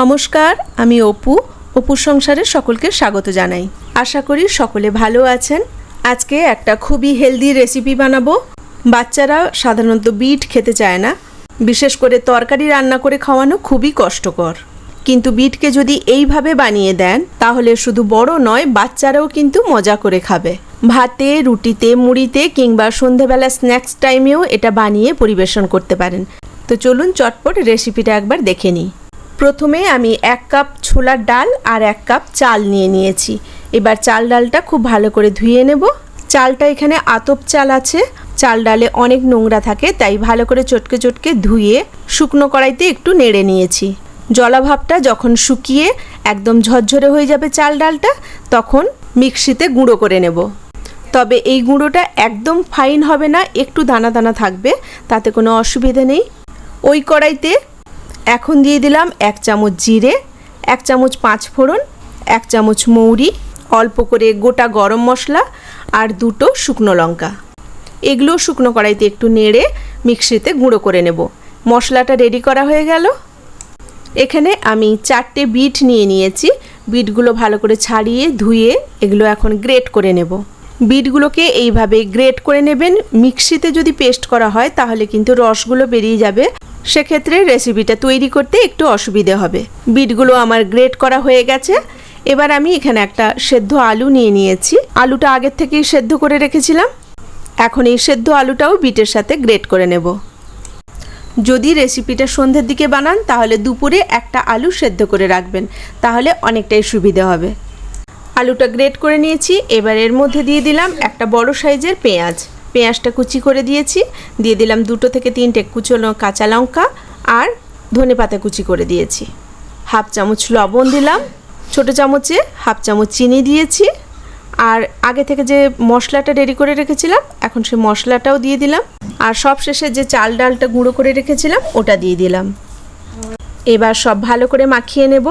নমস্কার, আমি অপু। অপুর সংসারে সকলকে স্বাগত জানাই। আশা করি সকলে ভালো আছেন। আজকে একটা খুবই হেলদি রেসিপি বানাবো। বাচ্চারা সাধারণত বিট খেতে চায় না। বিশেষ করে তরকারি রান্না করে খাওয়ানো খুবই কষ্টকর। কিন্তু বিটকে যদি এইভাবে বানিয়ে দেন, তাহলে শুধু বড় নয়, বাচ্চারাও কিন্তু মজা করে খাবে। ভাতে, রুটিতে, মুড়িতে কিংবা সন্ধেবেলা স্ন্যাক্স টাইমেও এটা বানিয়ে পরিবেশন করতে পারেন। তো চলুন চটপট রেসিপিটা একবার দেখে নিই। প্রথমে আমি এক কাপ ছোলার ডাল আর এক কাপ চাল নিয়ে নিয়েছি। এবার চাল ডালটা খুব ভালো করে ধুয়ে নেব। চালটা এখানে আতপ চাল আছে। চাল ডালে অনেক নোংরা থাকে, তাই ভালো করে চটকে চটকে ধুয়ে শুকনো কড়াইতে একটু নেড়ে নিয়েছি। জলাভাবটা যখন শুকিয়ে একদম ঝরঝরে হয়ে যাবে চাল ডালটা, তখন মিক্সিতে গুঁড়ো করে নেব। তবে এই গুঁড়োটা একদম ফাইন হবে না, একটু দানা দানা থাকবে, তাতে কোনো অসুবিধে নেই। ওই কড়াইতে এখন দিয়ে দিলাম এক চামচ জিরে, এক চামচ পাঁচ ফোড়ন, এক চামচ মৌরি, অল্প করে গোটা গরম মশলা আর দুটো শুকনো লঙ্কা। এগুলো শুকনো কড়াইতে একটু নেড়ে মিক্সিতে গুঁড়ো করে নেব। মশলাটা রেডি করা হয়ে গেল। এখানে আমি চারটে বিট নিয়ে নিয়েছি। বিটগুলো ভালো করে ছাড়িয়ে ধুয়ে এগুলো এখন গ্রেট করে নেব। বিটগুলোকে এইভাবে গ্রেট করে নেবেন। মিক্সিতে যদি পেস্ট করা হয় তাহলে কিন্তু রসগুলো বেরিয়ে যাবে। সেক্ষেত্রে রেসিপিটা তৈরি করতে একটু অসুবিধে হবে। বিটগুলো আমার গ্রেট করা হয়ে গেছে। এবার আমি এখানে একটা সেদ্ধ আলু নিয়ে নিয়েছি। আলুটা আগের থেকেই সেদ্ধ করে রেখেছিলাম। এখন এই সেদ্ধ আলুটাও বিটের সাথে গ্রেট করে নেব। যদি রেসিপিটা সন্ধ্যের দিকে বানান, তাহলে দুপুরে একটা আলু সেদ্ধ করে রাখবেন। তাহলে অনেকটাই সুবিধে হবে। আলুটা গ্রেট করে নিয়েছি। এবার এর মধ্যে দিয়ে দিলাম একটা বড় সাইজের পেঁয়াজ। পেঁয়াজটা কুচি করে দিয়েছি। দিয়ে দিলাম দুটো থেকে তিনটে কুচনো কাঁচা লঙ্কা আর ধনে পাতা কুচি করে দিয়েছি। হাফ চামচ লবণ দিলাম, ছোট চামচে হাফ চামচ চিনি দিয়েছি। আর আগে থেকে যে মশলাটা রেডি করে রেখেছিলাম, এখন সে মশলাটাও দিয়ে দিলাম। আর সব শেষে যে চাল ডালটা গুঁড়ো করে রেখেছিলাম, ওটা দিয়ে দিলাম। এবার সব ভালো করে মাখিয়ে নেব।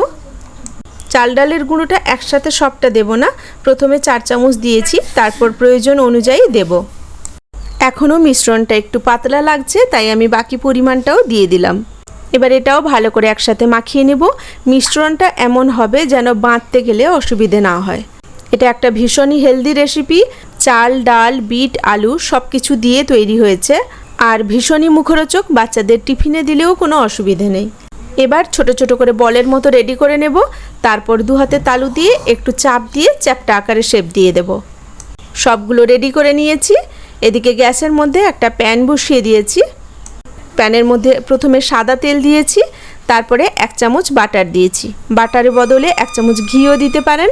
চাল ডালের গুঁড়োটা একসাথে সবটা দেব না, প্রথমে চার চামচ দিয়েছি, তারপর প্রয়োজন অনুযায়ী দেব। এখনও মিশ্রণটা একটু পাতলা লাগছে, তাই আমি বাকি পরিমাণটাও দিয়ে দিলাম। এবার এটাও ভালো করে একসাথে মাখিয়ে নেব। মিশ্রণটা এমন হবে যেন বাঁধতে গেলে অসুবিধে না হয়। এটা একটা ভীষণই হেলদি রেসিপি। চাল, ডাল, বিট, আলু সব কিছু দিয়ে তৈরি হয়েছে। আর ভীষণই মুখরোচক, বাচ্চাদের টিফিনে দিলেও কোনো অসুবিধে নেই। এবার ছোট ছোট করে বলের মতো রেডি করে নেব। তারপর দু হাতে তালু দিয়ে একটু চাপ দিয়ে চ্যাপটা আকারে শেপ দিয়ে দেব। সবগুলো রেডি করে নিয়েছি। এদিকে গ্যাসের মধ্যে একটা প্যান বসিয়ে দিয়েছি। প্যানের মধ্যে প্রথমে সাদা তেল দিয়েছি, তারপরে এক চামচ বাটার দিয়েছি। বাটারের বদলে এক চামচ ঘিও দিতে পারেন।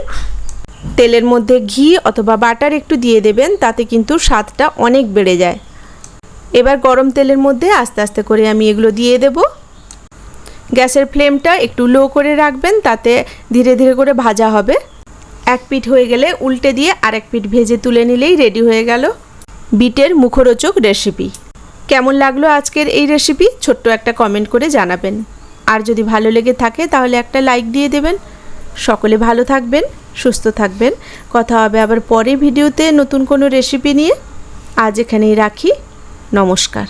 তেলের মধ্যে ঘি অথবা বাটার একটু দিয়ে দেবেন, তাতে কিন্তু স্বাদটা অনেক বেড়ে যায়। এবার গরম তেলের মধ্যে আস্তে আস্তে করে আমি এগুলো দিয়ে দেব। গ্যাসের ফ্লেমটা একটু লো করে রাখবেন, তাতে ধীরে ধীরে করে ভাজা হবে। এক পিঠ হয়ে গেলে উল্টে দিয়ে আরেক পিঠ ভেজে তুলে নিলেই রেডি হয়ে গেল। বিটের মুখরোচক রেসিপি কেমন লাগল আজকের এই রেসিপি ছোট্ট একটা কমেন্ট করে জানাবেন। আর যদি ভালো লেগে থাকে, তাহলে একটা লাইক দিয়ে দেবেন। সকলে ভালো থাকবেন, সুস্থ থাকবেন। কথা হবে আবার পরে ভিডিওতে নতুন কোনো রেসিপি নিয়ে। আজ এখানেই রাখি। নমস্কার।